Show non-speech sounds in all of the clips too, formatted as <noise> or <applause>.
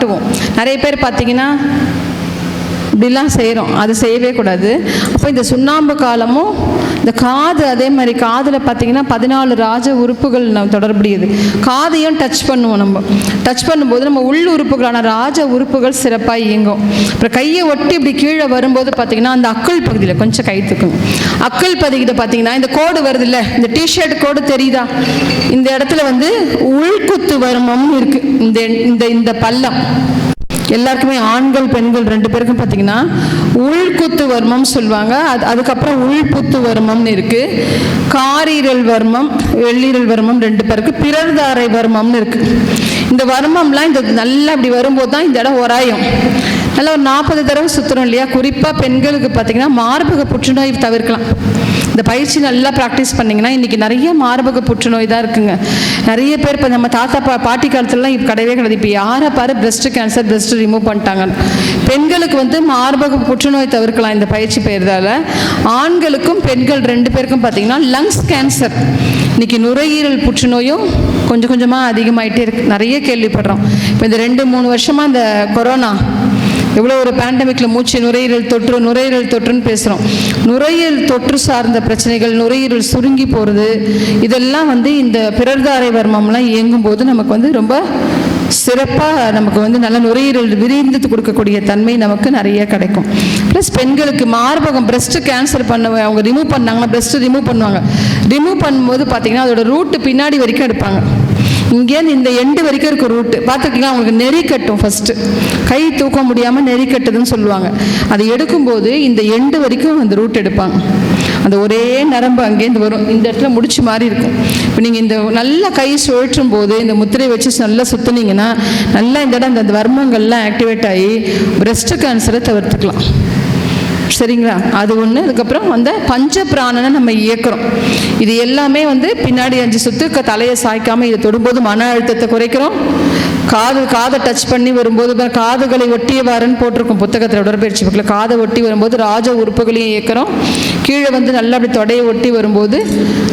காட்டுவோம். நிறைய பேர் பார்த்தீங்கன்னா இப்படிலாம் செய்கிறோம் அது செய்யவே கூடாது. அப்போ இந்த சுண்ணாம்பு காலமும் இந்த காது அதே மாதிரி காதில் பார்த்தீங்கன்னா பதினாலு ராஜ உறுப்புகள் நம்ம தொடர்புடையது. காதையும் டச் பண்ணுவோம் நம்ம. டச் பண்ணும்போது நம்ம உள் உறுப்புகளான ராஜ உறுப்புகள் சிறப்பாக இயங்கும். அப்புறம் கையை ஒட்டி இப்படி கீழே வரும்போது பார்த்தீங்கன்னா அந்த அக்கல் பகுதியில் கொஞ்சம் கை அக்கல் பகுதியில் பார்த்தீங்கன்னா இந்த கோடு வருது இல்லை இந்த டிஷர்ட் கோடு தெரியுதா? இந்த இடத்துல வந்து உள்குத்து வருமம்னு இருக்குது இந்த இந்த இந்த பள்ளம். எல்லாருக்குமே ஆண்கள் பெண்கள் ரெண்டு பேருக்கும் பார்த்தீங்கன்னா உள்குத்து வர்மம் சொல்லுவாங்க. அது அதுக்கப்புறம் உள்புத்து வர்மம்னு இருக்கு. காரீரல் வர்மம் வெள்ளீரல் வர்மம் ரெண்டு பேருக்கு பிறர்தாரை வர்மம்னு இருக்கு. இந்த வர்மம்லாம் இந்த நல்லா இப்படி வரும்போது தான் இந்த இடம் உராயும். நல்லா ஒரு நாற்பது தடவை சுற்றுறோம் இல்லையா? குறிப்பாக பெண்களுக்கு பார்த்தீங்கன்னா மார்பக புற்றுநோய் தவிர்க்கலாம். இந்த பயிற்சி நல்லா ப்ராக்டிஸ் பண்ணிங்கன்னா இன்றைக்கி நிறைய மார்பக புற்றுநோய் தான் இருக்குங்க. நிறைய பேர் இப்போ நம்ம தாத்தா பா பாட்டி காலத்துலலாம் இப்போ கிடையவே கிடையாது. இப்போ யாரை பாரு பிரஸ்ட் கேன்சர் பிரஸ்ட் ரிமூவ் பண்ணிட்டாங்க பெண்களுக்கு வந்து மார்பக புற்றுநோய் தவிர்க்கலாம் இந்த பயிற்சி பெயர்தால். ஆண்களுக்கும் பெண்கள் ரெண்டு பேருக்கும் பார்த்தீங்கன்னா லங்ஸ் கேன்சர் இன்றைக்கி நுரையீரல் புற்றுநோயும் கொஞ்சம் கொஞ்சமாக அதிகமாயிட்டே இருக்கு. நிறைய கேள்விப்படுறோம். இப்போ இந்த ரெண்டு மூணு வருஷமாக இந்த கொரோனா எவ்வளோ ஒரு பேண்டமிக்கில் மூச்சு நுரையீரல் தொற்று நுரையீரல் தொற்றுன்னு பேசுகிறோம் நுரையீரல் தொற்று சார்ந்த பிரச்சனைகள் நுரையீரல் சுருங்கி போகிறது இதெல்லாம் வந்து இந்த பிறர்தாரை வர்மம்லாம் இயங்கும் போது நமக்கு வந்து ரொம்ப சிறப்பாக நமக்கு வந்து நல்ல நுரையீரல் விரிந்து கொடுக்கக்கூடிய தன்மை நமக்கு நிறைய கிடைக்கும். ப்ளஸ் பெண்களுக்கு மார்பகம் பிரஸ்ட்டு கேன்சர் பண்ண அவங்க ரிமூவ் பண்ணாங்கன்னா பிரஸ்ட்டு ரிமூவ் பண்ணுவாங்க. ரிமூவ் பண்ணும்போது பார்த்தீங்கன்னா அதோட ரூட்டு பின்னாடி வரைக்கும் எடுப்பாங்க. இங்கேருந்து இந்த எண்டு வரைக்கும் இருக்க ரூட்டு பார்த்துக்கலாம் அவங்களுக்கு நெறி கட்டும் ஃபஸ்ட்டு கை தூக்க முடியாமல் நெறி கட்டுதுன்னு சொல்லுவாங்க. அதை எடுக்கும்போது இந்த எண்டு வரைக்கும் அந்த ரூட் எடுப்பாங்க. அந்த ஒரே நரம்பு அங்கேருந்து வரும். இந்த இடத்துல முடிச்சு மாதிரி இருக்கும். இப்போ நீங்கள் இந்த நல்லா கை சுழற்றும் போது இந்த முத்திரை வச்சு நல்லா சுற்றுனீங்கன்னா நல்லா இந்த இடம் அந்த வர்மங்கள்லாம் ஆக்டிவேட் ஆகி பிரஸ்ட் கேன்சரை தவிர்த்துக்கலாம். சரிங்களா? அது ஒன்று அதுக்கப்புறம் அந்த பஞ்ச பிராணனை நம்ம இயக்குறோம். இது எல்லாமே வந்து பின்னாடி அஞ்சு சுத்து க- தலையை சாய்க்காமல் இதை தொடும்போது மன அழுத்தத்தை குறைக்கிறோம். காது காதை டச் பண்ணி வரும்போது காதுகளை ஒட்டியவாறுன்னு போட்டிருக்கும் புத்தகத்தில் உடற்பயிற்சி பக்கத்தில். காதை ஒட்டி வரும்போது ராஜ உறுப்புகளையும் இயக்கிறோம். கீழே வந்து நல்லா அப்படி தொடையை ஒட்டி வரும்போது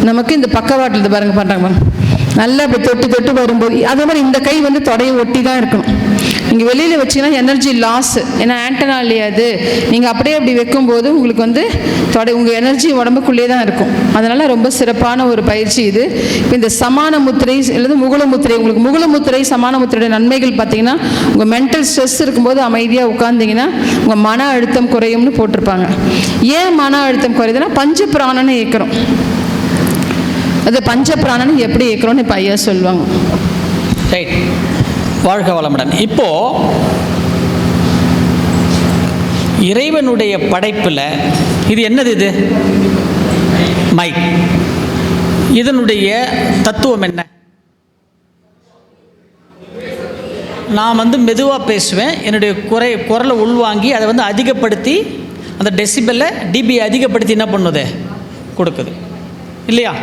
நமக்கு இந்த பக்கவாட்டில் பாருங்க பண்ணுறாங்க மேம் நல்லா அப்படி தொட்டு தொட்டு வரும்போது அதே மாதிரி இந்த கை வந்து தொடையை ஒட்டி தான் இருக்கணும். நீங்கள் வெளியில் வச்சீங்கன்னா எனர்ஜி லாஸ் ஏன்னா ஆண்டனா இல்லையா அது? நீங்கள் அப்படியே அப்படி வைக்கும்போது உங்களுக்கு வந்து தொடை உங்கள் எனர்ஜி உடம்புக்குள்ளேயே தான் இருக்கும். அதனால் ரொம்ப சிறப்பான ஒரு பயிற்சி இது. இப்போ இந்த சமான முத்திரை அல்லது முகுல முத்திரை உங்களுக்கு முகுல முத்திரை சமான முத்திரையோட நன்மைகள் பார்த்தீங்கன்னா உங்கள் மென்டல் ஸ்ட்ரெஸ் இருக்கும்போது அமைதியாக உட்காந்தீங்கன்னா உங்கள் மன அழுத்தம் குறையும்னு போட்டிருப்பாங்க. ஏன் மன அழுத்தம் குறையுதுன்னா பஞ்ச பிராணனை இயக்கிறோம் அது பஞ்ச எப்படி இயக்கிறோம்னு இப்போ ஐயா சொல்லுவாங்க. ரைட் வாழ்க வளமுடன். இப்போ இறைவனுடைய படைப்பில் இது என்னது இது? மைக் இதனுடைய தத்துவம் என்ன? நான் வந்து மெதுவாக பேசுவேன். என்னுடைய குறை குரலை உள்வாங்கி அதை வந்து அதிகப்படுத்தி அந்த டெசிபிளை டிபி அதிகப்படுத்தி என்ன பண்ணுது? கொடுக்குது. இல்லையா?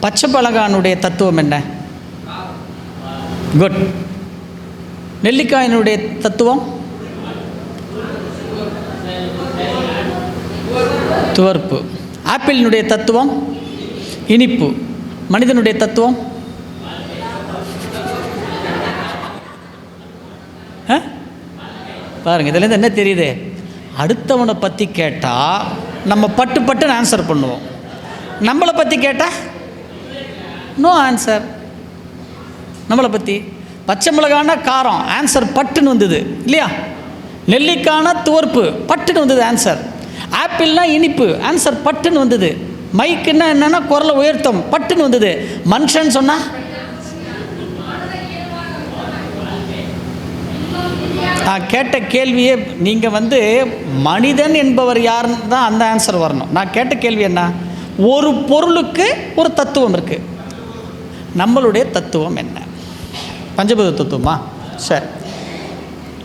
பச்சை பலகானுடைய தத்துவம் என்ன? குட் நெல்லிக்காயினுடைய தத்துவம்? துவர்ப்பு. ஆப்பிளினுடைய தத்துவம்? இனிப்பு. மனிதனுடைய தத்துவம்? ஆ? பாருங்க இதுலேருந்து என்ன தெரியுது? அடுத்தவனை பற்றி கேட்டால் நம்ம பட்டு பட்டுன்னு ஆன்சர் பண்ணுவோம். நம்மளை பற்றி கேட்டால் நோ ஆன்சர் நம்மளை பற்றி பச்சை மிளகானா காரம் ஆன்சர் பட்டுன்னு வந்தது. இல்லையா? நெல்லிக்கானா துவர்ப்பு பட்டுன்னு வந்தது ஆன்சர் ஆப்பிள்னா இனிப்பு ஆன்சர் பட்டுன்னு வந்தது. மைக்குன்னா என்னன்னா குரலை உயர்த்தம் பட்டுன்னு வந்தது. மனுஷன் சொன்னா? நான் கேட்ட கேள்வியே நீங்கள் வந்து மனிதன் என்பவர் யாருன்னு தான் அந்த ஆன்சர் வரணும். நான் கேட்ட கேள்வி என்ன? ஒரு பொருளுக்கு ஒரு தத்துவம் இருக்குது நம்மளுடைய தத்துவம் என்ன? பஞ்சபூத தத்துவமா? சரி.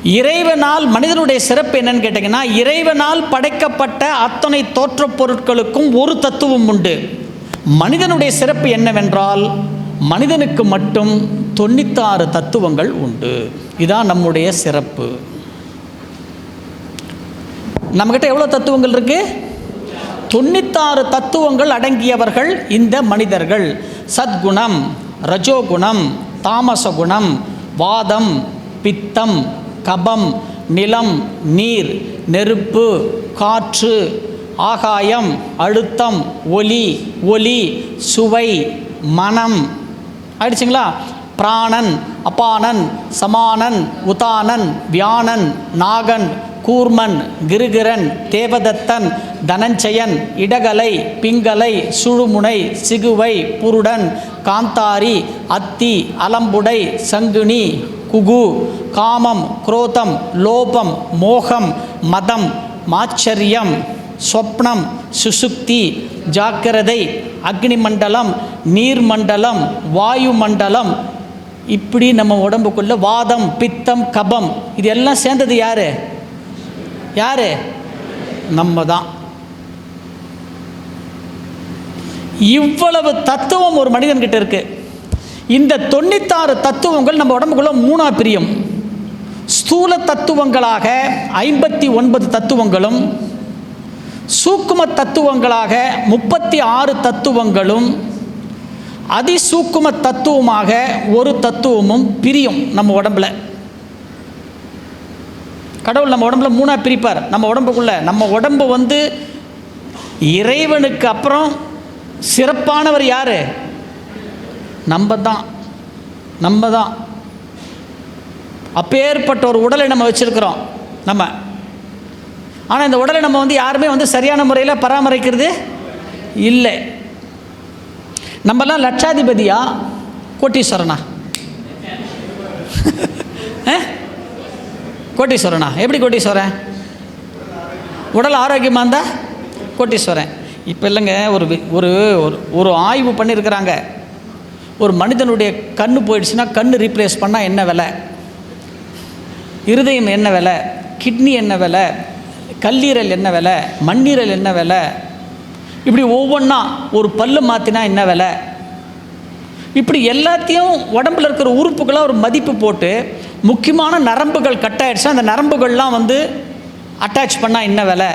இறைவனால் மனிதனுடைய சிறப்பு என்னன்னு கேட்டிங்கன்னா இறைவனால் படைக்கப்பட்ட அத்தனை தோற்றப் பொருட்களுக்கும் ஒரு தத்துவம் உண்டு. மனிதனுடைய சிறப்பு என்னவென்றால் மனிதனுக்கு மட்டும் தொண்ணூத்தாறு தத்துவங்கள் உண்டு. இதான் நம்முடைய சிறப்பு. நம்மக்கிட்ட எவ்வளோ தத்துவங்கள் இருக்கு? தொண்ணூத்தாறு தத்துவங்கள் அடங்கியவர்கள் இந்த மனிதர்கள். சத்குணம் ரஜோகுணம் தாமச குணம் வாதம் பித்தம் கபம் நிலம் நீர் நெருப்பு காற்று ஆகாயம் அழுத்தம் ஒலி ஒலி சுவை மனம். ஆயிடுச்சுங்களா? பிராணன் அபானன் சமானன் உதானன் வியானன் நாகன் கூர்மன் கிருகிரன் தேவதத்தன் தனஞ்சயன் இடகலை பிங்கலை சுழுமுனை சிகுவை புருடன் காந்தாரி அத்தி அலம்புடை சங்குனி குகு காமம் குரோதம் லோபம் மோகம் மதம் மாச்சரியம் சொப்னம் சுசுக்தி ஜாக்கிரதை அக்னிமண்டலம் நீர்மண்டலம் வாயுமண்டலம் இப்படி நம்ம உடம்புக்குள்ள வாதம் பித்தம் கபம் இது எல்லாம் சேர்ந்தது யார்? யார்? நம்ம தான் இவ்வளவு தத்துவம் ஒரு மனிதன்கிட்ட இருக்கு. இந்த தொண்ணூத்தாறு தத்துவங்கள் நம்ம உடம்புக்குள்ள மூணா பிரியும். ஸ்தூல தத்துவங்களாக ஐம்பத்தி ஒன்பது தத்துவங்களும் சூக்கும தத்துவங்களாக முப்பத்தி ஆறு தத்துவங்களும் அதிசூக்கும தத்துவமாக ஒரு தத்துவமும் பிரியும் நம்ம உடம்புல. கடவுள் நம்ம உடம்புல மூணாக பிரிப்பார். நம்ம உடம்புக்குள்ள நம்ம உடம்பு வந்து இறைவனுக்கு அப்புறம் சிறப்பானவர் யார்? நம்ம தான் நம்ம தான் அப்பேற்பட்ட ஒரு உடலை நம்ம வச்சுருக்கிறோம் நம்ம. ஆனால் இந்த உடலை நம்ம வந்து யாருமே வந்து சரியான முறையில் பராமரிக்கிறது இல்லை. நம்மலாம் லட்சாதிபதியா? கோட்டீஸ்வரனா? <laughs> கோட்டீஸ்வரனா? எப்படி கோட்டீஸ்வரன்? உடல் ஆரோக்கியமாக இருந்தால் கோட்டீஸ்வரன். இப்போ இல்லைங்க ஒரு ஒரு ஒரு ஒரு ஆய்வு பண்ணியிருக்கிறாங்க ஒரு மனிதனுடைய கண் போயிடுச்சுன்னா கண் ரீப்ளேஸ் பண்ணால் என்ன விலை? இருதயம் என்ன விலை? கிட்னி என்ன விலை? கல்லீரல் என்ன விலை? மண்ணீரல் என்ன விலை? இப்படி ஒவ்வொன்றா ஒரு பல்லு மாற்றினா என்ன விலை? இப்படி எல்லாத்தையும் உடம்புல இருக்கிற உறுப்புகளை ஒரு மதிப்பு போட்டு முக்கியமான நரம்புகள் கட் ஆயிடுச்சுன்னா அந்த நரம்புகள்லாம் வந்து அட்டாச் பண்ணால் என்ன விலை?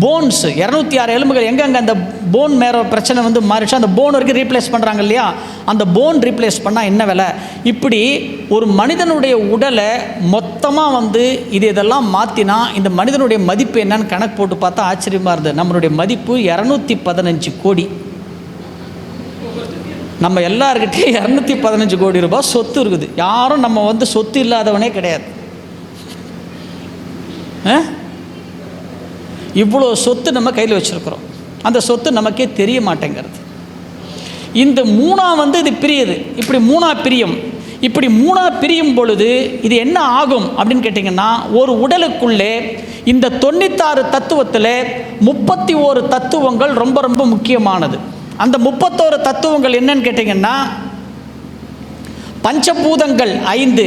போன்ஸ் இரநூத்தி ஆறு எலும்புகள் எங்கெங்கே அந்த போன் மேற பிரச்சனை வந்து மாறிடுச்சு அந்த போன் வரைக்கும் ரீப்ளேஸ் பண்ணுறாங்க இல்லையா? அந்த போன் ரீப்ளேஸ் பண்ணால் என்ன விலை? இப்படி ஒரு மனிதனுடைய உடலை மொத்தமாக வந்து இது இதெல்லாம் மாற்றினா இந்த மனிதனுடைய மதிப்பு என்னன்னு கணக்கு போட்டு பார்த்தா ஆச்சரியமாக இருந்தது. நம்மளுடைய மதிப்பு இரநூத்தி பதினஞ்சு கோடி. நம்ம எல்லாருக்கிட்டையும் இரநூத்தி பதினஞ்சு கோடி ரூபாய் சொத்து இருக்குது. யாரும் நம்ம வந்து சொத்து இல்லாதவனே கிடையாது. ஆ? இவ்வளோ சொத்து நம்ம கையில் வச்சுருக்குறோம். அந்த சொத்து நமக்கே தெரிய மாட்டேங்கிறது. இந்த மூணா வந்து இது பிரியுது. இப்படி மூணா பிரியும். இப்படி மூணா பிரியும் பொழுது இது என்ன ஆகும் அப்படின்னு கேட்டிங்கன்னா ஒரு உடலுக்குள்ளே இந்த தொண்ணூத்தாறு தத்துவத்தில் முப்பத்தி ஓரு தத்துவங்கள் ரொம்ப ரொம்ப முக்கியமானது. அந்த முப்பத்தோரு தத்துவங்கள் என்னன்னு கேட்டிங்கன்னா பஞ்சபூதங்கள் ஐந்து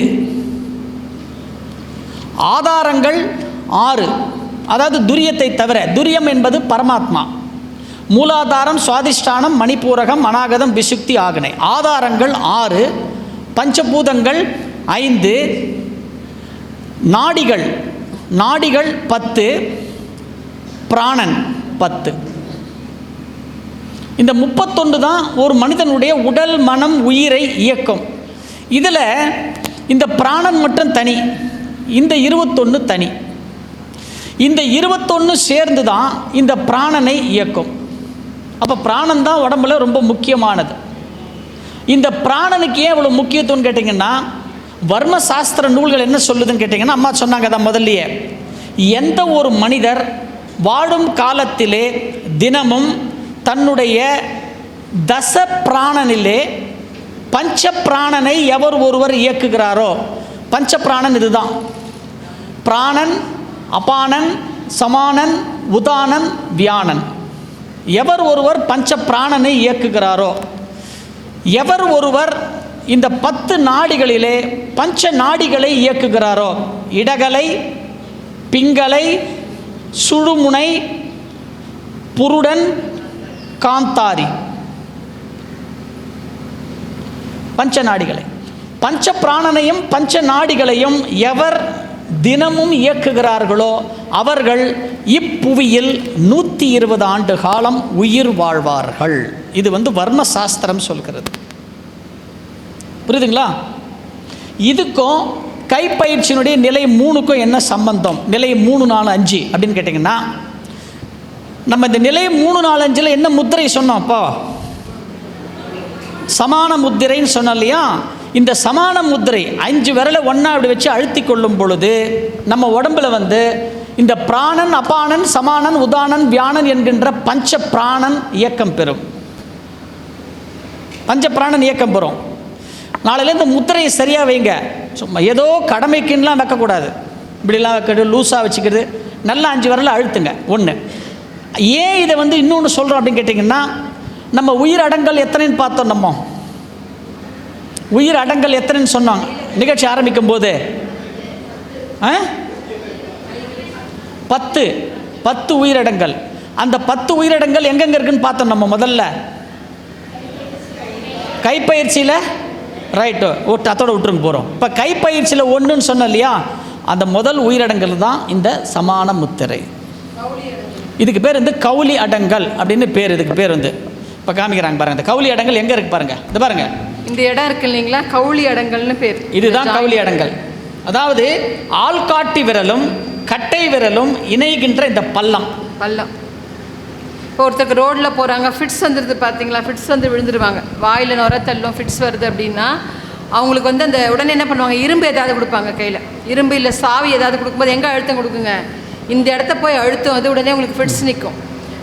ஆதாரங்கள் ஆறு. அதாவது துரியத்தை தவிர துரியம் என்பது பரமாத்மா. மூலாதாரம் சுவாதிஷ்டானம் மணிப்பூரகம் அநாகதம் விசுக்தி ஆகனை. ஆதாரங்கள் ஆறு பஞ்சபூதங்கள் ஐந்து நாடிகள் நாடிகள் பத்து பிராணன் பத்து. இந்த முப்பத்தொன்று தான் ஒரு மனிதனுடைய உடல் மனம் உயிரை இயக்கும். இதில் இந்த பிராணன் மட்டும் தனி இந்த இருபத்தொன்று தனி. இந்த இருபத்தொன்று சேர்ந்து தான் இந்த பிராணனை இயக்கும். அப்போ பிராணன் தான் உடம்புல ரொம்ப முக்கியமானது. இந்த பிராணனுக்கு ஏன் இவ்வளோ முக்கியத்துவம்னு கேட்டிங்கன்னா வர்ம சாஸ்திர நூல்கள் என்ன சொல்லுதுன்னு கேட்டிங்கன்னா அம்மா சொன்னாங்க தான் முதல்லயே. எந்த ஒரு மனிதர் வாழும் காலத்திலே தினமும் தன்னுடைய தச பிராணனிலே பஞ்ச பிராணனை எவர் ஒருவர் இயக்குகிறாரோ? பஞ்ச பிராணன் இதுதான். பிராணன் அபானன் சமானன் உதானன் வியானன். எவர் ஒருவர் பஞ்ச பிராணனை இயக்குகிறாரோ எவர் ஒருவர் இந்த பத்து நாடிகளிலே பஞ்ச நாடிகளை இயக்குகிறாரோ இடகலை பிங்கலை சுழுமுனை புருடன் காந்தாரி. பஞ்ச நாடிகளை. பஞ்ச பிராணனையும் பஞ்ச நாடிகளையும் எவர் தினமும் இயக்குகிறார்களோ அவர்கள் இப்புவியில் நூற்றி இருபது ஆண்டு காலம் உயிர் வாழ்வார்கள். இது வந்து வர்ம சாஸ்திரம் சொல்கிறது. புரியுதுங்களா? இதுக்கும் கைப்பயிற்சியினுடைய நிலை மூணுக்கும் என்ன சம்பந்தம்? நிலை மூணு நாலு அஞ்சு அப்படின்னு கேட்டிங்கன்னா நம்ம இந்த நிலை மூணு நாலு அஞ்சில் என்ன முத்திரை சொன்னோம் அப்போ? சமான முத்திரைன்னு சொன்னோம் இல்லையா? இந்த சமான முத்திரை அஞ்சு விரலை ஒன்றா அப்படி வச்சு அழுத்தி கொள்ளும் பொழுது நம்ம உடம்புல வந்து இந்த பிராணன் அபானன் சமானன் உதானன் வியானன் என்கின்ற பஞ்ச பிராணன் இயக்கம் பெறும். பஞ்ச பிராணன் இயக்கம் பெறும். நாளையில இந்த முத்திரையை சரியாக வைங்க. சும்மா ஏதோ கடமைக்குன்னெலாம் வைக்கக்கூடாது. இப்படிலாம் வைக்கிறது லூஸாக வச்சுக்கிறது. நல்லா அஞ்சு விரலை அழுத்துங்க. ஒன்று ஏன் இதை வந்து இன்னொன்று சொல்கிறோம் அப்படின்னு கேட்டிங்கன்னா நம்ம உயிரடங்கல் எத்தனைன்னு பார்த்தோம் நம்ம. உயிர் அடங்கல் எத்தனைன்னு சொன்னாங்க. நிகழ்ச்சி ஆரம்பிக்கும் போது ஆ? பத்து. பத்து உயிரடங்கள் அந்த பத்து உயிரிடங்கள் எங்கெங்க இருக்குன்னு பார்த்தோம் நம்ம முதல்ல. கைப்பயிற்சியில் ரைட்டு விட்டு அத்தோட விட்டுருங்க போகிறோம் இப்போ கைப்பயிற்சியில் ஒன்றுன்னு சொன்னோம் இல்லையா? அந்த முதல் உயிரிடங்கள் தான் இந்த சமான முத்திரை. இதுக்கு பேர் வந்து கவுளி அடங்கல் அப்படின்னு பேர் இதுக்கு பேர் வந்து. இப்போ காமிக்கிறாங்க பாருங்க இந்த கவுளி அடங்கல் எங்கே இருக்கு பாருங்கள் இந்த பாருங்கள் இந்த இடம் இருக்கு இல்லைங்களா? கவுளி அடங்கல்னு பேர். இதுதான் கவுளி அடங்கல். அதாவது ஆள்காட்டி விரலும் கட்டை விரலும் இணைகின்ற இந்த பள்ளம். பள்ளம். இப்போ ஒருத்தருக்கு ரோட்டில் போகிறாங்க ஃபிட்ஸ் வந்துடுது பார்த்தீங்களா ஃபிட்ஸ் வந்து விழுந்துருவாங்க. வாயில் நுர தள்ளும் ஃபிட்ஸ் வருது அப்படின்னா அவங்களுக்கு வந்து அந்த உடனே என்ன பண்ணுவாங்க? இரும்பு ஏதாவது கொடுப்பாங்க கையில். இரும்பு இல்லை சாவி ஏதாவது கொடுக்கும்போது எங்கே அழுத்தம் கொடுக்குங்க? இந்த இடத்த போய் அழுத்தம் வந்து உடனே உங்களுக்கு ஃபிட்ஸ் நிற்கும்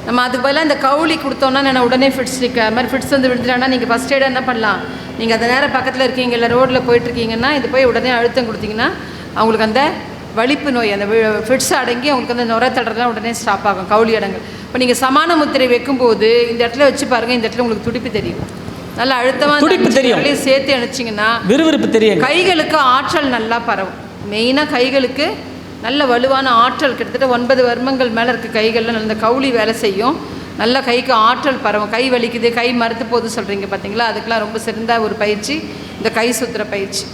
நம்ம அதுக்கு பதிலாக இந்த கவுளி கொடுத்தோம்னா நான் உடனே ஃபிட்ஸ் நிற்க மாதிரி ஃபிட்ஸ் வந்து விழுந்துட்டாங்கன்னா நீங்கள் ஃபஸ்ட் எய்டாக என்ன பண்ணலாம்? நீங்கள் அந்த நேரம் பக்கத்தில் இருக்கீங்க இல்லை ரோட்டில் போயிட்டுருக்கீங்கன்னா இது போய் உடனே அழுத்தம் கொடுத்தீங்கன்னா அவங்களுக்கு அந்த வலிப்பு நோய் அந்த ஃபிட்ஸ் அடங்கி அவங்களுக்கு அந்த நுர தடலாம் உடனே ஸ்டாப் ஆகும் கவுளி அடங்கல். இப்போ நீங்கள் சமான முத்திரை வைக்கும்போது இந்த இடத்துல வச்சு பாருங்கள் இந்த இடத்துல உங்களுக்கு துடிப்பு தெரியும். நல்லா அழுத்தமாக துடிப்பு தெரியும். சேர்த்து அணைச்சிங்கன்னா விறுவிறுப்பு தெரியுங்க. கைகளுக்கு ஆற்றல் நல்லா பரவும். மெயினாக கைகளுக்கு நல்ல வலுவான ஆற்றல் கிட்டத்தட்ட ஒன்பது வர்மங்கள் மேலே இருக்க கைகளில். நல்ல கவுளி வேலை செய்யும். நல்ல கைக்கு ஆற்றல் பரவும். கை வலிக்குது கை மறுத்து போகுது சொல்கிறீங்க பார்த்தீங்களா அதுக்கெலாம் ரொம்ப சிறந்த ஒரு பயிற்சி. இந்த கை சுத்துற பயிற்சி.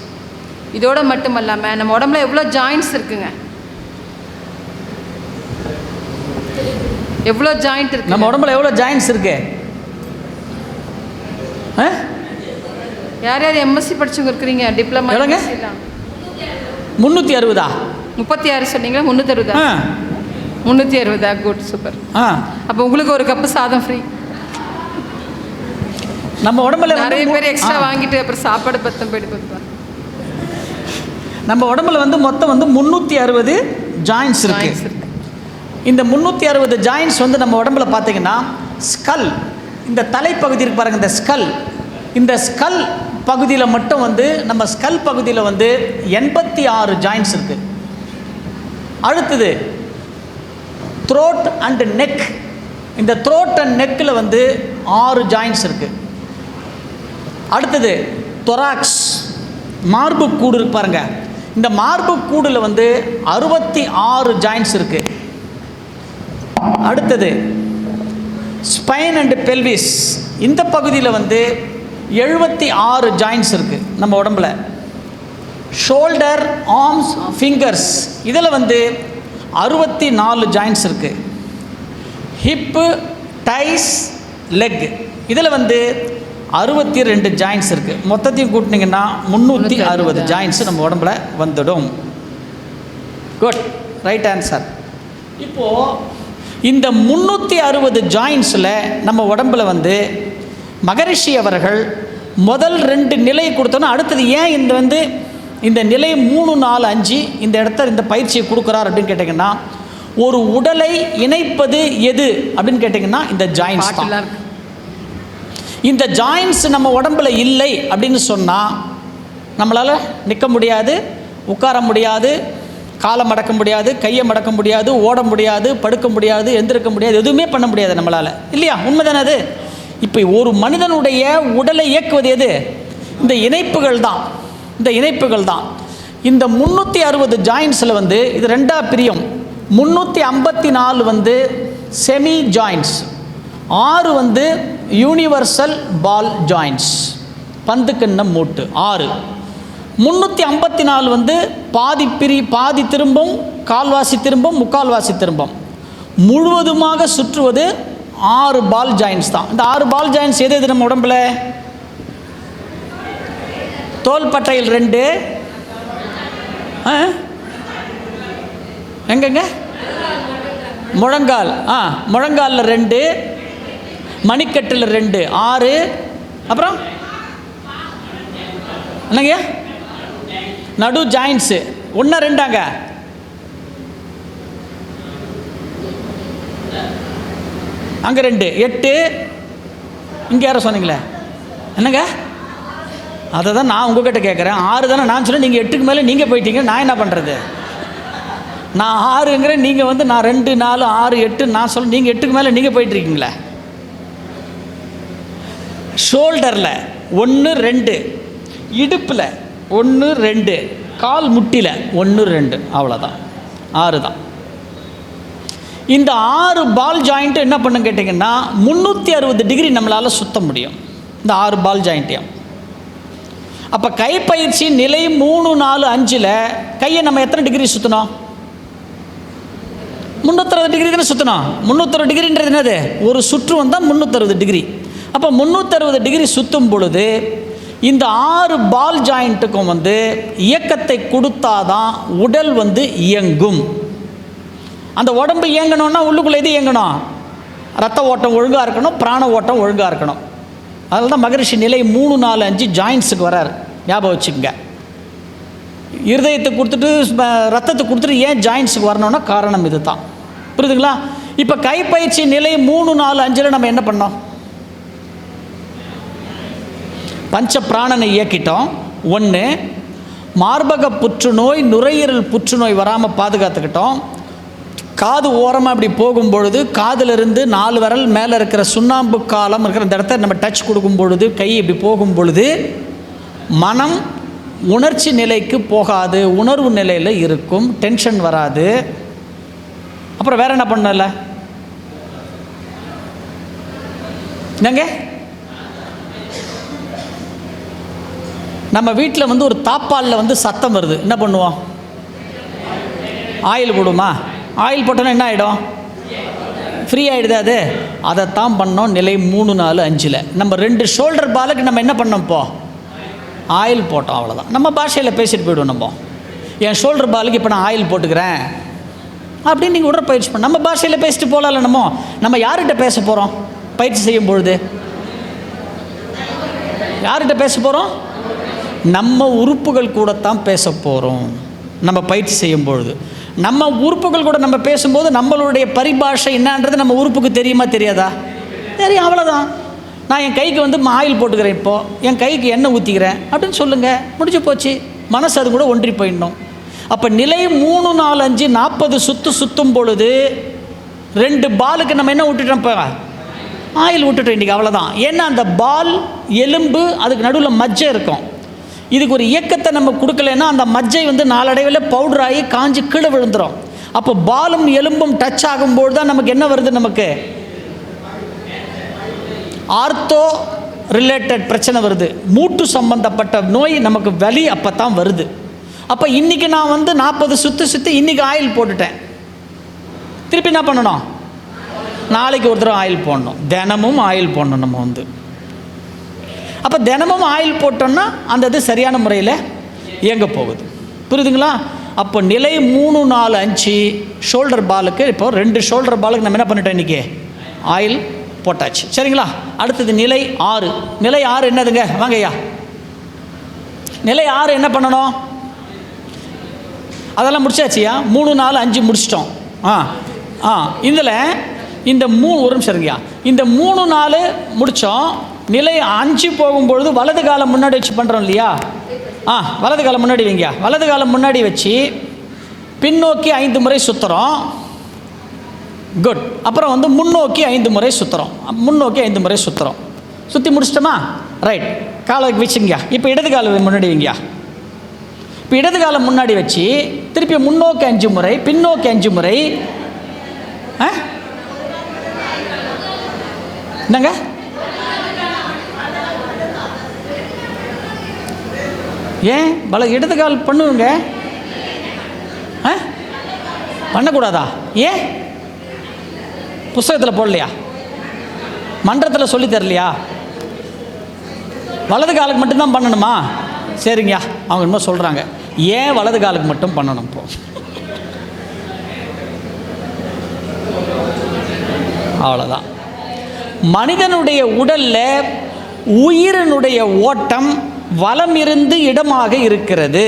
இதோட மட்டும் இல்லாமல் நம்ம உடம்புல எவ்வளோ ஜாயின்ட்ஸ் இருக்குங்க? எவ்வளோ ஜாயிண்ட் இருக்கு நம்ம உடம்புல எவ்வளோ ஜாயின்ஸ் இருக்கு? யார் யார் எம்எஸ்சி படிச்சவங்க இருக்கிறீங்க? டிப்ளமா? முந்நூற்றி அறுபதா? முப்பத்தி ஆறு சொன்னீங்களா? முந்நூற்றறுபதா ஆ. முந்நூற்றி அறுபதா குட் சூப்பர் ஆ. அப்போ உங்களுக்கு ஒரு கப்பு சாதம் ஃப்ரீ நம்ம உடம்புல நிறைய பேர் எக்ஸ்ட்ரா. வாங்கிட்டு அப்புறம் சாப்பாடு பத்தம் போயிட்டு நம்ம உடம்புல வந்து மொத்தம் வந்து முந்நூற்றி அறுபது ஜாயின்ஸ் இருக்கு. இந்த முந்நூற்றி அறுபது ஜாயின்ஸ் வந்து நம்ம உடம்புல பார்த்தீங்கன்னா ஸ்கல் இந்த தலைப்பகுதி இருக்கு பாருங்க இந்த ஸ்கல் இந்த ஸ்கல் பகுதியில் மட்டும் வந்து நம்ம ஸ்கல் பகுதியில் வந்து எண்பத்தி ஆறு ஜாயின்ஸ் இருக்கு. அடுத்தது த்ரோட் அண்டு நெக் இந்த த்ரோட் அண்ட் நெக்கில் வந்து ஆறு ஜாயின்ஸ் இருக்குது அடுத்தது தொராக்ஸ் மார்பு கூடு இருக்கு பாருங்கள் இந்த மார்பு கூடில் வந்து அறுபத்தி ஆறு ஜாயின்ஸ் இருக்குது அடுத்தது ஸ்பைன் அண்ட் பெல்விஸ் இந்த பகுதியில் வந்து எழுபத்தி ஆறு ஜாயின்ஸ் இருக்குது நம்ம உடம்புல. ஷோல்டர் ஆர்ம்ஸ் ஃபிங்கர்ஸ் இதில் வந்து அறுபத்தி நாலு ஜாயின்ஸ் இருக்குது ஹிப்பு டைஸ் லெக் இதில் வந்து அறுபத்தி ரெண்டு ஜாயின்ஸ் இருக்குது மொத்தத்தையும் கூட்டினீங்கன்னா முந்நூற்றி அறுபது ஜாயின்ஸ் நம்ம உடம்புல வந்துடும். குட் ரைட் ஆன்சர் இப்போது இந்த முந்நூற்றி அறுபது ஜாயின்ஸில் நம்ம உடம்புல வந்து மகரிஷி அவர்கள் முதல் ரெண்டு நிலை கொடுத்தோன்னா அடுத்தது ஏன் இந்த வந்து இந்த நிலை மூணு நாலு அஞ்சு இந்த இடத்த இந்த பயிற்சியை கொடுக்குறார் அப்படின்னு கேட்டிங்கன்னா ஒரு உடலை இணைப்பது எது அப்படின்னு கேட்டிங்கன்னா இந்த ஜாயின்ஸ் தான். இந்த ஜாயின்ஸ் நம்ம உடம்புல இல்லை அப்படின்னு சொன்னால் நம்மளால் நிற்க முடியாது உட்கார முடியாது காலை மடக்க முடியாது கையை மடக்க முடியாது ஓட முடியாது படுக்க முடியாது எந்திருக்க முடியாது எதுவுமே பண்ண முடியாது நம்மளால். இல்லையா? உண்மைதானே அது? இப்போ ஒரு மனிதனுடைய உடலை இயக்குவது எது? இந்த இணைப்புகள் தான். இந்த இணைப்புகள் தான். இந்த முந்நூற்றி அறுபது ஜாயின்ஸில் வந்து இது ரெண்டாக பிரியும். முந்நூற்றி ஐம்பத்தி நாலு வந்து செமி ஜாயின்ஸ் ஆறு வந்து யூனிவர்சல் பால் ஜாயின்ஸ் பந்து கிண்ணம் மூட்டு. ஆறு. முந்நூற்றி ஐம்பத்தி நாலு வந்து பாதி பிரி பாதி திரும்பும் கால்வாசி திரும்பும் முக்கால்வாசி திரும்பும். முழுவதுமாக சுற்றுவது ஆறு பால் ஜாயின்ஸ் தான். இந்த ஆறு பால் ஜாயின்ஸ் எது எது நம்ம உடம்புல? தோல்பட்டையில் ரெண்டு. ஆ? எங்கெங்க? முழங்கால். ஆ முழங்காலில் ரெண்டு. மணிக்கட்டில் ரெண்டு. ஆறு. அப்புறம்? என்னங்க? நடு ஜாயின்ஸு. ஒன்று ரெண்டாங்க. அங்கே ரெண்டு. எட்டு. இங்கே யாரோ சொன்னீங்களே. என்னங்க? அதை தான் நான் உங்ககிட்ட கேட்குறேன் ஆறு தானே நான் சொன்னேன் நீங்கள் எட்டுக்கு மேலே நீங்கள் போயிட்டீங்க நான் என்ன பண்ணுறது நான் ஆறுங்கிறேன் நீங்கள் வந்து நான் ரெண்டு நாலு ஆறு எட்டு நான் சொல்ல நீங்கள் எட்டுக்கு மேலே நீங்கள் போயிட்டுருக்கீங்களே? ஷோல்டரில் ஒன்று ரெண்டு. இடுப்பில் ஒன்று ரெண்டு. கால் முட்டியில் ஒன்று ரெண்டு. அவ்வளோதான் ஆறு தான் இந்த ஆறு பால் ஜாயிண்ட்டு என்ன பண்ணும் கேட்டிங்கன்னா முந்நூற்றி அறுபது டிகிரி நம்மளால் சுத்த முடியும். இந்த ஆறு பால் ஜாயிண்ட்டையும் அப்போ கைப்பயிற்சி நிலை மூணு நாலு அஞ்சில் கையை நம்ம எத்தனை டிகிரி சுற்றணும் முந்நூற்றறுபது டிகிரி தானே சுற்றணும் முந்நூற்றறுபது டிகிரின்றது என்னது? ஒரு சுற்று வந்தால் முந்நூற்றறுபது டிகிரி அப்போ முந்நூற்றறுபது டிகிரி சுற்றும் பொழுது இந்த ஆறு பால் ஜாயிண்ட்டுக்கும் வந்து இயக்கத்தை கொடுத்தாதான் உடல் வந்து இயங்கும். அந்த உடம்பு இயங்கணும்னா உள்ளுக்குள்ளே எது இயங்கணும்? ரத்த ஓட்டம் ஒழுங்காக இருக்கணும் பிராண ஓட்டம் ஒழுங்காக இருக்கணும். அதில் தான் மகரிஷி நிலை மூணு நாலு அஞ்சு ஜாயின்ஸுக்கு வரார். ஞாபகம் வச்சுக்கோங்க. இருதயத்தை கொடுத்துட்டு ரத்தத்தை கொடுத்துட்டு ஏன் ஜாயின்ஸுக்கு வரணும்னா காரணம் இது தான் புரியுதுங்களா? இப்போ கைப்பயிற்சி நிலை மூணு நாலு அஞ்சில் நம்ம என்ன பண்ணோம்? பஞ்ச பிராணனை இயக்கிட்டோம். ஒன்று மார்பக புற்றுநோய் நுரையீரல் புற்றுநோய் வராமல் பாதுகாத்துக்கிட்டோம். காது ஓரமாக இப்படி போகும்பொழுது காதிலிருந்து நாலு விரல் மேலே இருக்கிற சுண்ணாம்பு காலம் இருக்கிற இந்த இடத்த நம்ம டச் கொடுக்கும் பொழுது கை இப்படி போகும் பொழுது மனம் உணர்ச்சி நிலைக்கு போகாது உணர்வு நிலையில் இருக்கும் டென்ஷன் வராது. அப்புறம் வேற என்ன பண்ணல? என்னங்க? நம்ம வீட்டில் வந்து ஒரு தாப்பாலில் வந்து சத்தம் வருது. என்ன பண்ணுவோம்? ஆயில் போடுமா ஆயில் போட்டோன்னா என்ன ஆகிடும் ஃப்ரீ ஆகிடுது அது? அதைத்தான் பண்ணோம் நிலை மூணு நாலு அஞ்சில். நம்ம ரெண்டு ஷோல்டர் பாலுக்கு நம்ம என்ன பண்ணோம் இப்போ? ஆயில் போட்டோம் அவ்வளோதான் நம்ம பாஷையில் பேசிட்டு போயிடுவோம் நம்ம. என் ஷோல்டர் பாலுக்கு இப்போ நான் ஆயில் போட்டுக்கிறேன். அப்படின்னு நீங்கள் உடற்பயிற்சி பண்ண நம்ம பாஷையில் பேசிட்டு போகலாம்ல நம்ம. நம்ம யார்கிட்ட பேச போகிறோம் பயிற்சி செய்யும் பொழுது. யார்கிட்ட பேச போகிறோம் நம்ம உறுப்புகள் கூடத்தான் பேச போகிறோம் நம்ம பயிற்சி செய்யும் பொழுது. நம்ம உறுப்புகள் கூட நம்ம பேசும்போது நம்மளுடைய பரிபாஷை என்னன்றது நம்ம உறுப்புக்கு தெரியுமா தெரியாதா? தெரியும் அவ்வளோதான் நான் என் கைக்கு வந்து ஆயில் போட்டுக்கிறேன் இப்போது என் கைக்கு எண்ணெய் ஊற்றிக்கிறேன் அப்படின்னு சொல்லுங்கள் முடிஞ்சு போச்சு. மனசு அது கூட ஒன்றி போயிடணும். அப்போ நிலை மூணு நாலு அஞ்சு நாற்பது சுற்று சுற்றும் பொழுது ரெண்டு பாலுக்கு நம்ம என்ன விட்டுட்டோம் இப்போ? ஆயில் விட்டுட்டோம் இன்றைக்கி அவ்வளோதான் ஏன்னா அந்த பால் எலும்பு அதுக்கு நடுவில் மஜ்ஜை இருக்கும். இதுக்கு ஒரு இயக்கத்தை நம்ம கொடுக்கலன்னா அந்த மஜ்ஜை வந்து நாளடைவில் பவுடர் ஆகி காஞ்சி கீழே விழுந்துடும் அப்போ பாலும் எலும்பும் டச் ஆகும்போது தான் நமக்கு என்ன வருது நமக்கு? ஆர்த்தோ ரிலேட்டட் பிரச்சனை வருது. மூட்டு சம்பந்தப்பட்ட நோய் நமக்கு வலி அப்போ தான் வருது. அப்போ இன்றைக்கி நான் வந்து நாற்பது சுற்றி சுற்றி இன்றைக்கி ஆயில் போட்டுட்டேன். திருப்பி என்ன பண்ணணும்? நாளைக்கு ஒரு தடவை ஆயில் போடணும். தினமும் ஆயில் போடணும் நம்ம வந்து. அப்போ தினமும் ஆயில் போட்டோம்னா அந்த இது சரியான முறையில் இயங்க போகுது. புரியுதுங்களா? அப்போ நிலை மூணு நாலு அஞ்சு ஷோல்டர் பாலுக்கு இப்போ ரெண்டு ஷோல்டர் பாலுக்கு நம்ம என்ன பண்ணிட்டோம் இன்றைக்கி ஆயில் போட்டாச்சு. சரிங்களா? அடுத்தது நிலை ஆறு. நிலை ஆறு என்னதுங்க? வாங்கய்யா நிலை ஆறு என்ன பண்ணணும்? அதெல்லாம் முடிச்சாச்சியா மூணு நாலு அஞ்சு முடிச்சிட்டோம். ஆ ஆ இதில் இந்த மூ ஒரு நிமிஷம் இருங்கய்யா. இந்த மூணு நாலு முடித்தோம் நிலை அஞ்சு போகும்பொழுது வலது காலம் முன்னாடி வச்சு பண்ணுறோம் இல்லையா? ஆ வலது காலம் முன்னாடி வைங்கய்யா வலது காலம் முன்னாடி வச்சு பின்னோக்கி ஐந்து முறை சுற்றுறோம் குட் அப்புறம் வந்து முன்னோக்கி ஐந்து முறை சுற்றுறோம் முன்னோக்கி ஐந்து முறை சுற்றுறோம் சுற்றி முடிச்சிட்டோமா? ரைட் காலை வச்சுங்கய்யா இப்போ இடது காலம் முன்னாடி வைங்க. இப்போ இடது காலம் முன்னாடி வச்சு திருப்பி முன்னோக்கி அஞ்சு முறை பின்னோக்கி அஞ்சு முறை ஆ? என்னங்க? ஏன்? பல இடது கால் பண்ணுவங்க? ஆ? பண்ணக்கூடாதா? ஏன்? புஸ்தகத்தில் போடலையா? மன்றத்தில் சொல்லி தரலையா? வலது காலுக்கு மட்டும்தான் பண்ணணுமா? சரிங்கய்யா அவங்க இன்னும் சொல்கிறாங்க ஏன் வலது காலுக்கு மட்டும் பண்ணணும் இப்போ அவ்வளோதான் மனிதனுடைய உடலில் உயிரினுடைய ஓட்டம் வலம் இருந்து இடமாக இருக்கிறது.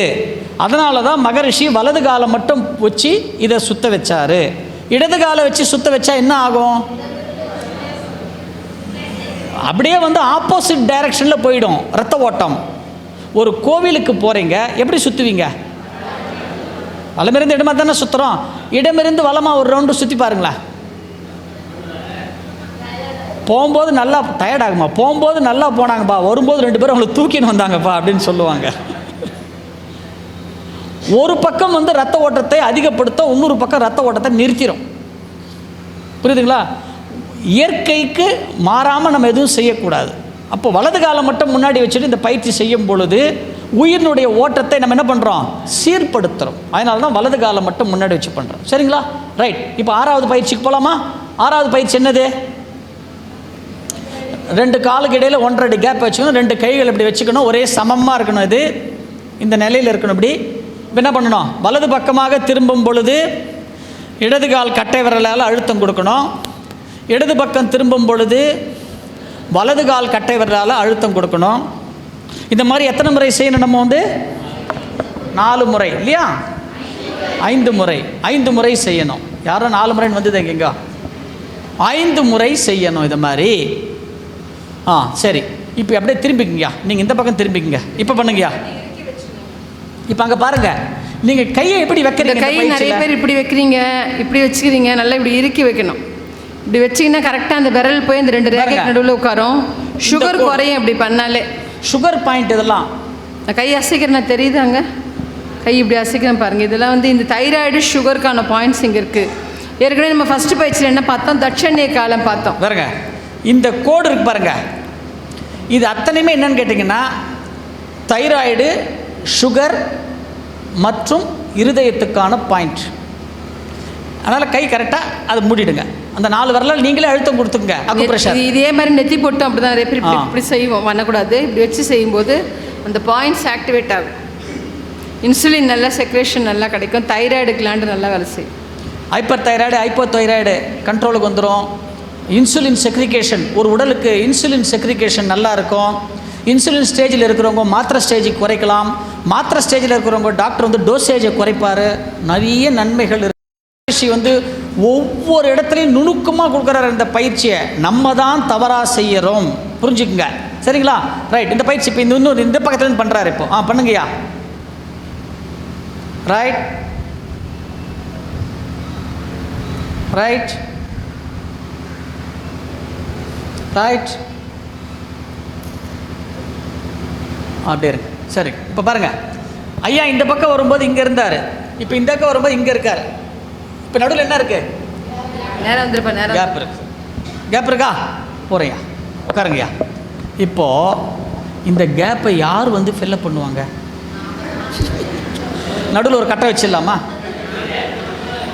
அதனால தான் மகரிஷி வலது காலை மட்டும் வச்சு இதை சுத்த வச்சாரு. இடது காலை வச்சு சுத்த வச்சா என்ன ஆகும்? அப்படியே வந்து ஆப்போசிட் டைரக்ஷனில் போயிடும் ரத்த ஓட்டம். ஒரு கோவிலுக்கு போகிறீங்க எப்படி சுற்றுவீங்க வலமிருந்து இடமா தானே சுற்றுறோம் இடமிருந்து வளமாக ஒரு ரவுண்டு சுற்றி பாருங்களேன். போகும்போது நல்லா டயர்ட் ஆகுமா போகும்போது நல்லா போனாங்கப்பா. வரும்போது ரெண்டு பேரும் அவங்களை தூக்கின்னு வந்தாங்கப்பா அப்படின்னு சொல்லுவாங்க. ஒரு பக்கம் வந்து ரத்த ஓட்டத்தை அதிகப்படுத்த இன்னொரு பக்கம் ரத்த ஓட்டத்தை நிறுத்திடும் புரியுதுங்களா? இயற்கைக்கு மாறாமல் நம்ம எதுவும் செய்யக்கூடாது. அப்போ வலது காலம் மட்டும் முன்னாடி வச்சுட்டு இந்த பயிற்சி செய்யும் பொழுது உயிரினுடைய ஓட்டத்தை நம்ம என்ன பண்ணுறோம் சீர்படுத்துகிறோம் அதனால தான் வலது காலம் மட்டும் முன்னாடி வச்சு பண்ணுறோம் சரிங்களா? ரைட் இப்போ ஆறாவது பயிற்சிக்கு போகலாமா ஆறாவது பயிற்சி என்னது? ரெண்டு காலுக்கு இடையில் ஒன்றரை அடி கேப் வச்சுக்கணும். ரெண்டு கைகள் இப்படி வச்சுக்கணும். ஒரே சமமாக இருக்கணும் இது. இந்த நிலையில் இருக்கணும் இப்படி. என்ன பண்ணணும்? வலது பக்கமாக திரும்பும் பொழுது இடது கால் கட்டை விரலால் அழுத்தம் கொடுக்கணும். இடது பக்கம் திரும்பும் பொழுது வலது கால் கட்டை விரலால் அழுத்தம் கொடுக்கணும். இந்த மாதிரி எத்தனை முறை செய்யணும் நம்ம வந்து? நாலு முறை இல்லையா? ஐந்து முறை. ஐந்து முறை செய்யணும். யாரும் நாலு முறைன்னு வந்தது எங்கெங்க? ஐந்து முறை செய்யணும் இது மாதிரி. ஆ சரி. இப்போ அப்படியே திரும்பிக்குங்கய்யா. நீங்கள் இந்த பக்கம் திரும்பிக்குங்க. இப்போ பண்ணுங்கய்யா. இப்போ அங்கே பாருங்க. நீங்கள் கையை எப்படி வைக்கிறீங்க கை நிறைய? பேர் இப்படி வைக்கிறீங்க இப்படி வச்சுக்கிறீங்க நல்லா இப்படி இறுக்கி வைக்கணும். இப்படி வச்சீங்கன்னா கரெக்டாக அந்த விரல் போய் இந்த ரெண்டு பாருங்க. நடுவில் உட்காரும். சுகர் குறையும் இப்படி பண்ணாலே. சுகர் பாயிண்ட் இதெல்லாம். நான் கை அசைக்கிறேன் தெரியுதாங்க கை இப்படி அசைக்கிறேன் பாருங்க. இதெல்லாம் வந்து இந்த தைராய்டு சுகருக்கான பாயிண்ட்ஸ் இங்கே இருக்குது ஏற்கனவே நம்ம ஃபஸ்ட்டு பயிற்சியில் என்ன பார்த்தோம்? தட்சணிய காலம் பார்த்தோம். இந்த கோடு இருக்கு பாருங்க. இது அத்தனையுமே என்னன்னு கேட்டிங்கன்னா தைராய்டு சுகர் மற்றும் இருதயத்துக்கான பாயிண்ட் அதனால் கை கரெக்டாக அதை மூடிடுங்க. அந்த நாலு வரலால் நீங்களே அழுத்தம் கொடுத்துங்க அக்கு ப்ரெஷர் இது மாதிரி நெத்தி போட்டு அப்படி தான் இப்படி. இப்படி செய்வோம். பண்ணக்கூடாது. இப்படி வச்சு செய்யும்போது அந்த பாயிண்ட்ஸ் ஆக்டிவேட் ஆகும். இன்சுலின் நல்லா செக்ரேஷன் நல்லா கிடைக்கும். தைராய்டு கிளாண்டு நல்லா வேலை செய்யும். ஹைப்பர் தைராய்டு ஹைப்போ தைராய்டு கண்ட்ரோலுக்கு வந்துடும் இன்சுலின் செக்ரிகேஷன். ஒரு உடலுக்கு இன்சுலின் செக்ரிகேஷன் நல்லா இருக்கும். இன்சுலின் ஸ்டேஜில் இருக்கிறவங்க மாத்திரை ஸ்டேஜுக்கு குறைக்கலாம். மாத்திரை ஸ்டேஜில் இருக்கிறவங்க டாக்டர் வந்து டோசேஜை குறைப்பார். நிறைய நன்மைகள் இருக்கு. பயிற்சி வந்து ஒவ்வொரு இடத்துலையும் நுணுக்கமாக கொடுக்குறாரு இந்த பயிற்சியை. நம்ம தான் தவறாக செய்கிறோம் புரிஞ்சுக்குங்க. சரிங்களா? ரைட் இந்த பயிற்சி இப்போ இந்த இன்னொரு இந்த பக்கத்துலேருந்து பண்ணுறாரு இப்போ. ஆ பண்ணுங்கய்யா. ரைட் ரைட் ரைட் அப்படியே இருங்க சரி இப்போ பாருங்க. ஐயா இந்த பக்கம் வரும்போது இங்கே இருந்தார். இப்போ இந்த பக்கம் வரும்போது இங்கே இருக்கார். இப்போ நடுவில் என்ன இருக்கு? நேரம் வந்துருப்பா நேரம் கேப் இருக்கு. கேப் இருக்கா? போறையா உட்காருங்கய்யா. இப்போ இந்த கேப்பை யார் வந்து ஃபில்லப் பண்ணுவாங்க? நடுவில் ஒரு கட்டை வச்சிடலாமா?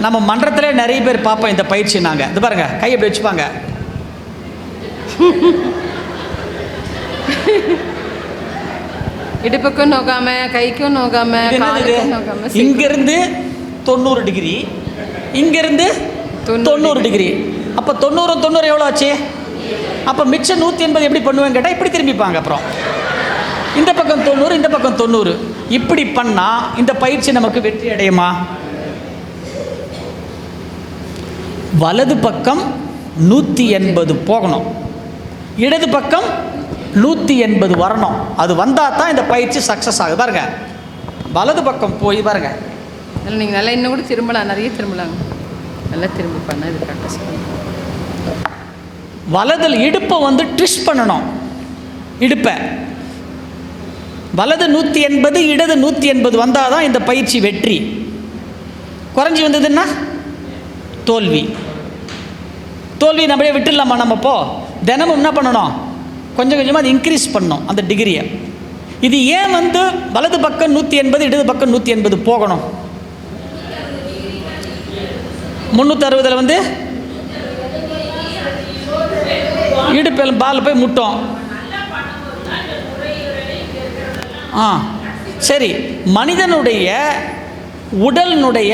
நம்ம மன்றத்திலே நிறைய பேர் பார்ப்போம் இந்த பயிற்சி நாங்கள் இது பாருங்க கை எப்படி வச்சுப்பாங்க. இடுப்புக்கும் நோக்காம கைக்கும் நோக்காம நோக்காம? இங்கிருந்து தொண்ணூறு டிகிரி இங்கிருந்து தொண்ணூறு டிகிரி. அப்போ தொண்ணூறு தொண்ணூறு எவ்வளோ ஆச்சு? அப்போ மிச்சம் நூற்றி எண்பது எப்படி பண்ணுவேன்னு கேட்டால் இப்படி திரும்பிப்பாங்க அப்புறம். இந்த பக்கம் தொண்ணூறு இந்த பக்கம் தொண்ணூறு. இப்படி பண்ணால் இந்த பயிற்சி நமக்கு வெற்றி அடையுமா? வலது பக்கம் நூற்றி எண்பது போகணும். இடது பக்கம் நூற்றி எண்பது வரணும். அது வந்தால் தான் இந்த பயிற்சி சக்ஸஸ் ஆகுது. பாருங்க. வலது பக்கம் போய் பாருங்க. அதில் நீங்கள் நல்லா இன்னும் கூட திரும்பலாம். நிறைய திரும்பலாங்க நல்லா திரும்பி பண்ண இது ப்ராக்டிஸ் வலதில் இடுப்பை வந்து ட்விஸ்ட் பண்ணணும். இடுப்பை. வலது நூற்றி எண்பது இடது நூற்றி எண்பது வந்தால் தான் இந்த பயிற்சி வெற்றி. குறைஞ்சி வந்ததுன்னா தோல்வி. தோல்வி நம்மளே விட்டுடலாமா நம்ம இப்போ தினமும் என்ன பண்ணணும்? கொஞ்சம் கொஞ்சமாக அது இன்க்ரீஸ் பண்ணணும் அந்த டிகிரியை இது ஏன் வந்து வலது பக்கம் நூற்றி எண்பது இடது பக்கம் நூற்றி எண்பது போகணும்? முந்நூற்றி அறுபதில் வந்து இடுப்பில் பால் போய் முட்டும். ஆ சரி. மனிதனுடைய உடலினுடைய